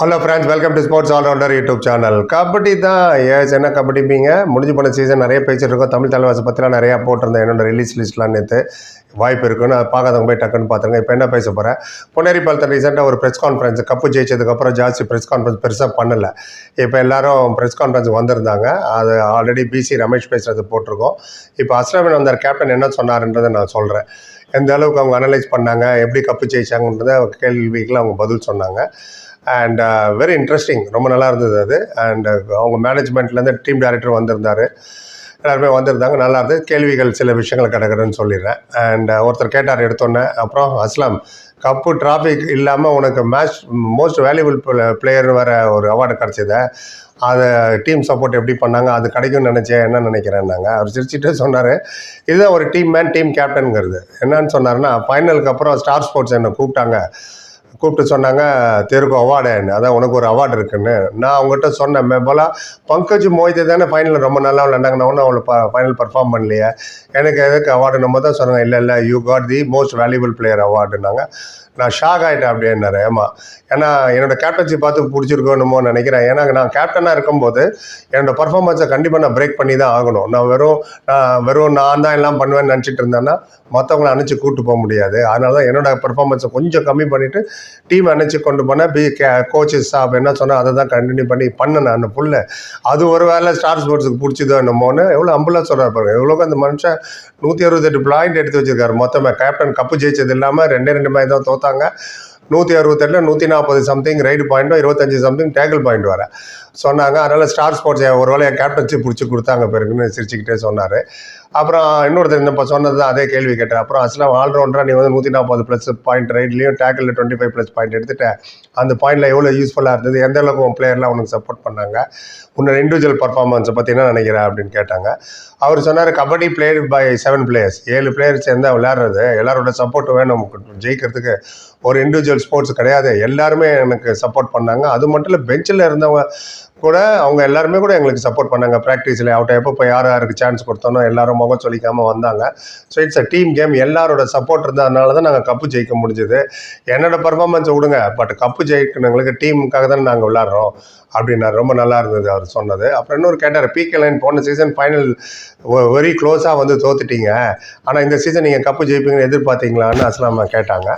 Hello friends welcome to sports allrounder YouTube channel kabaddi தான் ஏஸ் என்ன கபடிப்பீங்க முடிஞ்சு போன சீசன் நிறைய பேசிகிட்டு இருக்கோம் தமிழ் தலைவாசை பற்றிலாம் நிறையா போட்டிருந்தேன். என்னோட ரிலீஸ் லிஸ்ட்லாம் நேற்று வாய்ப்பு இருக்குன்னு நான் பார்க்காதவங்க போய் டக்குன்னு பார்த்துருங்க. இப்போ என்ன பேச போகிறேன் பொன்னேரி பாலத்தில் ரீசெண்டாக ஒரு ப்ரெஸ் கான்ஃபரன்ஸ் கப்பு ஜெயிச்சதுக்கப்புறம் ஜாஸ்தி ப்ரெஸ் கான்ஃபரன்ஸ் பெருசாக பண்ணல. இப்போ எல்லாரும் ப்ரெஸ் கான்ஃபரன்ஸ் வந்திருந்தாங்க. அது ஆல்ரெடி பிசி ரமேஷ் பேசுகிறது போட்டிருக்கோம். இப்போ அஸ்லாமின் வந்தார் கேப்டன் என்ன சொன்னார்ன்றதை நான் சொல்கிறேன் எந்த அளவுக்கு அவங்க அனலைஸ் பண்ணாங்க எப்படி கப்பு ஜெயிச்சாங்கன்றதை கேள்விக்கெல்லாம் அவங்க பதில் சொன்னாங்க. அண்ட் வெரி இன்ட்ரெஸ்டிங் ரொம்ப நல்லா இருந்தது அது. அண்ட் uh, அவங்க மேனேஜ்மெண்ட்லேருந்து டீம் டைரக்டர் வந்திருந்தார். எல்லாருமே வந்திருந்தாங்க. நல்லா இருந்தது. கேள்விகள் சில விஷயங்கள் கிடக்குதுன்னு சொல்லிடுறேன். அண்ட் uh, ஒருத்தர் கேட்டார் எடுத்தோன்னே அப்புறம் அஸ்லாம் கப்பு டிராஃபிக் இல்லாமல் உனக்கு மேட்ச் மோஸ்ட் வேல்யூபிள் பிளேயர் வர ஒரு அவார்டு கிடச்சிது. அதை டீம் சப்போர்ட் எப்படி பண்ணாங்க? அது கிடைக்கும்னு நினச்சேன். என்ன நினைக்கிறேன்னாங்க. அவர் சிரிச்சுட்டு சொன்னார் இதுதான் ஒரு டீம் மேன் டீம் கேப்டனுங்கிறது என்னன்னு சொன்னார்னா ஃபைனலுக்கு அப்புறம் ஸ்டார் ஸ்போர்ட்ஸ் என்னை கூப்பிட்டாங்க? கூப்பிட்டு சொன்னாங்க தெருக்கு அவார்டுன்னு அதான் உனக்கு ஒரு அவார்டு இருக்குன்னு. நான் அவங்ககிட்ட சொன்னேன் மேபோலா பங்கஜ் மோஹித் தானே ஃபைனலில் ரொம்ப நல்லா விளையாண்டாங்க நான் ஒன்றும் அவளை ஃபைனல் பர்ஃபார்ம் பண்ணலையே. எனக்கு எதுக்கு அவார்டு நம்ம தான் சொன்னாங்க இல்லை இல்லை you got the most valuable player அவார்டுனாங்க நான் ஷாக் ஆகிட்டேன் அப்படின்னாரு ஏமா ஏன்னா என்னோட கேப்டன்சி பார்த்து பிடிச்சிருக்கணுமோ நினைக்கிறேன். ஏன்னா நான் கேப்டனாக இருக்கும்போது என்னோட பர்ஃபார்மன்ஸை கண்டிப்பாக நான் பிரேக் பண்ணி தான் ஆகணும். நான் வெறும் நான் வெறும் நான் தான் எல்லாம் பண்ணுவேன்னு நினச்சிட்டு இருந்தேன்னா மற்றவங்கள அனுப்பிச்சு கூப்பிட்டு போக முடியாது. அதனால தான் என்னோட பர்ஃபார்மன்ஸை கொஞ்சம் கம்மி பண்ணிவிட்டு டீம் அனுப்பிச்சு கொண்டு போனேன் பி கே கோச்சஸ் ஸ்டாஃப் என்ன சொன்னால் அதை தான் கண்டினியூ பண்ணி பண்ணேன் அந்த புள்ளை அது ஒரு வேளை ஸ்டார் ஸ்போர்ட்ஸுக்கு பிடிச்சதோ என்னமோன்னு எவ்வளோ அம்புலாக சொல்கிறார் பாருங்க. எவ்வளோக்கு அந்த மனுஷன் நூற்றி அறுபத்தெட்டு பாயிண்ட் எடுத்து வச்சிருக்காரு. மொத்தமாக கேப்டன் கப்பு ஜெயிச்சது இல்லாமல் ரெண்டே ரெண்டு மாதிரி தான் தோத்தாங்க நூற்றி அறுபத்தெட்டில் நூற்றி நாற்பது சம்திங் ரைடு பாயிண்ட்டும் இருபத்தஞ்சி சம்திங் டேக்கிள் பாயிண்ட் வர. சொன்னாங்க. அதனால் ஸ்டார் ஸ்போர்ட்ஸ் ஒரு வேலையை கேப்டன்ஷிப் பிடிச்சி கொடுத்தாங்க பிறகுன்னு சிரிச்சுக்கிட்டே சொன்னார். அப்புறம் இன்னொருத்தர் இந்த சொன்னது தான் அதே கேள்வி கேட்டேன். அப்புறம் அசலாம் ஆல்ரவுண்டராக நீ வந்து நூற்றி நாற்பது ப்ளஸ் பாயிண்ட் ரைட்லேயும் டேக்கிளில் டுவெண்ட்டி ஃபைவ் ப்ளஸ் பாயிண்ட் எடுத்துட்டேன் அந்த பாயிண்டில் எவ்வளோ யூஸ்ஃபுல்லாக இருந்தது எந்த அளவுக்கு உன் பிளேயர்லாம் உனக்கு சப்போர்ட் பண்ணாங்க உன்னோட இண்டிவிஜுவல் பர்ஃபார்மன்ஸை பற்றி என்ன நினைக்கிறேன் அப்படின்னு கேட்டாங்க. அவர் சொன்னார் kabaddi player by seven players ஏழு பிளேயர் இருந்தால் விளையாடுறது எல்லாரோட சப்போர்ட் வேணும். ஜெயிக்கிறதுக்கு ஒரு இண்டிவிஜுவல் ஸ்போர்ட்ஸ் கிடையாது எல்லாருமே எனக்கு சப்போர்ட் பண்ணாங்க. அது மட்டும் இல்லை பெஞ்சில் இருந்தவங்க கூட அவங்க எல்லாருமே கூட எங்களுக்கு சப்போர்ட் பண்ணாங்க. ப்ராக்டிஸில் அவட்ட எப்போ போய் யார் யாருக்கு சான்ஸ் கொடுத்தோனோ எல்லாரும் முகம் சொல்லிக்காமல் வந்தாங்க. So it's a team game எல்லாரோட சப்போர்ட் இருந்ததுனால தான் நாங்கள் கப்பு ஜெயிக்க முடிஞ்சுது. என்னோட பர்ஃபார்மன்ஸை விடுங்க பட் கப்பு ஜெயிக்கணுங்களுக்கு டீமுக்காக தானே நாங்கள் விளாட்றோம் அப்படின்னா ரொம்ப நல்லா இருந்தது அவர் சொன்னது. அப்புறம் இன்னொரு கேட்டார் பிகே லைன் போன சீசன் ஃபைனல் வெரி க்ளோஸாக வந்து தோத்துட்டீங்க. ஆனால் இந்த சீசன் நீங்கள் கப்பு ஜெயிப்பீங்கன்னு எதிர்பார்த்தீங்களான்னு அஸ்லாமா கேட்டாங்க.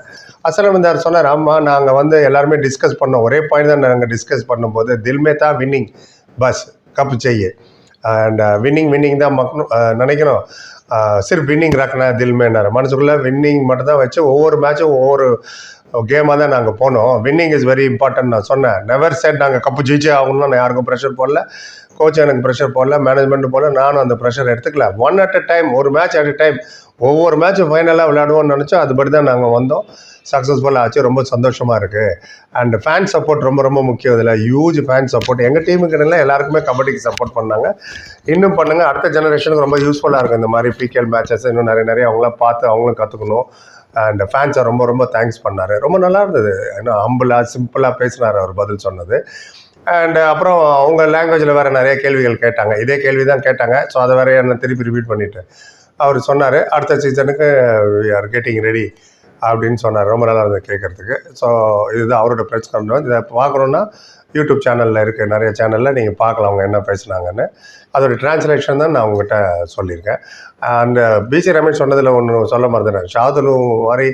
அஸ்லாம் வந்து அவர் சொன்னார் ஆமாம் நாங்கள் வந்து எல்லாருமே டிஸ்கஸ் பண்ணோம். ஒரே பாயிண்ட் தான் நாங்கள் டிஸ்கஸ் பண்ணும்போது. தில்மே தான் வின்னிங் பஸ் கப்பு செய்ய. அண்ட் வின்னிங் வின்னிங் தான் மக்கணும் uh, நினைக்கணும். Uh, சிர்ஃப் வின்னிங் ரக்கனா தில்மேனார். மனசுக்குள்ளே வின்னிங் மட்டும் தான் வச்சு ஒவ்வொரு மேட்சும் ஒவ்வொரு கேமாக தான் நாங்கள் போனோம். வின்னிங் இஸ் வெரி இம்பார்ட்டன்ட் நான் சொன்னேன். நெவர் செட் நாங்கள் கப்பு ஜெயிச்சே ஆகணும்னு நான் யாருக்கும் ப்ரெஷர் போடல. கோச் எனக்கு ப்ரெஷர் போடல மேனேஜ்மெண்ட் போடல நானும் அந்த ப்ரெஷர் எடுத்துக்கல. ஒன் அட் அ டைம் ஒரு மேட்ச் அட் அ டைம் ஒவ்வொரு மேட்சும் ஃபைனலாக விளையாடுவோம்னு நினச்சோம். அதுபடி தான் நாங்கள் வந்தோம். சக்ஸஸ்ஃபுல்லாக ஆச்சு. ரொம்ப சந்தோஷமாக இருக்குது அண்ட் ஃபேன் சப்போர்ட் ரொம்ப ரொம்ப முக்கியம் இதில். ஹியூஜ் ஃபேன் சப்போர்ட் எங்கள் டீமுக்கு இல்லை எல்லாருக்குமே கபடிக்கு சப்போர்ட் பண்ணாங்க. இன்னும் பண்ணுங்கள் அடுத்த ஜெனரேஷனுக்கு ரொம்ப யூஸ்ஃபுல்லாக இருக்கும் இந்த மாதிரி பிகேஎல் மேட்சஸ் இன்னும் நிறைய நிறைய அவங்களாம் பார்த்து அவங்களும் கற்றுக்கணும் அண்ட் ஃபேன்ஸை ரொம்ப ரொம்ப தேங்க்ஸ் பண்ணார். ரொம்ப நல்லா இருந்தது. ஏன்னா ஹம்பிளாக சிம்பிளாக பேசினார் அவர் பதில் சொன்னது. அண்ட் அப்புறம் அவங்க லாங்குவேஜில் வேறு நிறைய கேள்விகள் கேட்டாங்க. இதே கேள்வி தான் கேட்டாங்க. ஸோ அதை வேறு என்ன திருப்பி ரிப்பீட் பண்ணிவிட்டு அவர் சொன்னார். அடுத்த சீசனுக்கு ஆர் கெட்டிங் ரெடி அப்படின்னு சொன்னார். ரொம்ப நல்லா இருந்தது கேட்குறதுக்கு ஸோ இதுதான் அவரோட ப்ரெஸ் கான்ஃபரன்ஸ் இதை பார்க்கணுன்னா யூடியூப் சேனலில் இருக்குது நிறைய சேனலில் நீங்கள் பார்க்கலாம் அவங்க என்ன பேசுனாங்கன்னு. அதோட டிரான்ஸ்லேஷன் தான் நான் உங்ககிட்ட சொல்லியிருக்கேன். அந்த பிசி ரமேஷ் சொன்னதில் ஒன்று சொல்ல மறந்துட்டேன். ஷாதுலு மாதிரி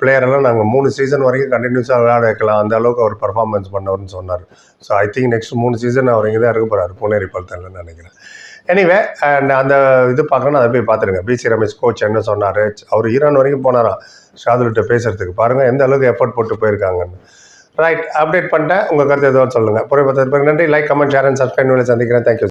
பிளேயரெல்லாம் நாங்கள் மூணு சீசன் வரைக்கும் கண்டினியூஸாக விளையாட வைக்கலாம். அந்த அளவுக்கு அவர் பர்ஃபார்மன்ஸ் பண்ணவர்னு சொன்னார். ஸோ ஐ திங்க் நெக்ஸ்ட் மூணு சீசன் அவர் இங்கே தான் இருக்க போகிறார் புனேரி பல்தல்னு நினைக்கிறேன். எனிவே அண்ட் அந்த இது பார்க்கணும் அதை போய் பார்த்துருங்க. பிசி ரமேஷ் கோச் என்ன சொன்னார்? அவர் ஈரான் வரைக்கும் போனாராம் ஷாதுல்கிட்ட பேசுறதுக்கு. பாருங்கள் எந்த அளவுக்கு எஃபர்ட் போட்டு போயிருக்காங்கன்னு. ரைட் அப்டேட் பண்ணிட்டேன். உங்கள் கருத்து எதுவும் சொல்லுங்கள் புரிய பார்த்து நன்றி. Like comment share and subscribe சந்திக்கிறேன். Thank you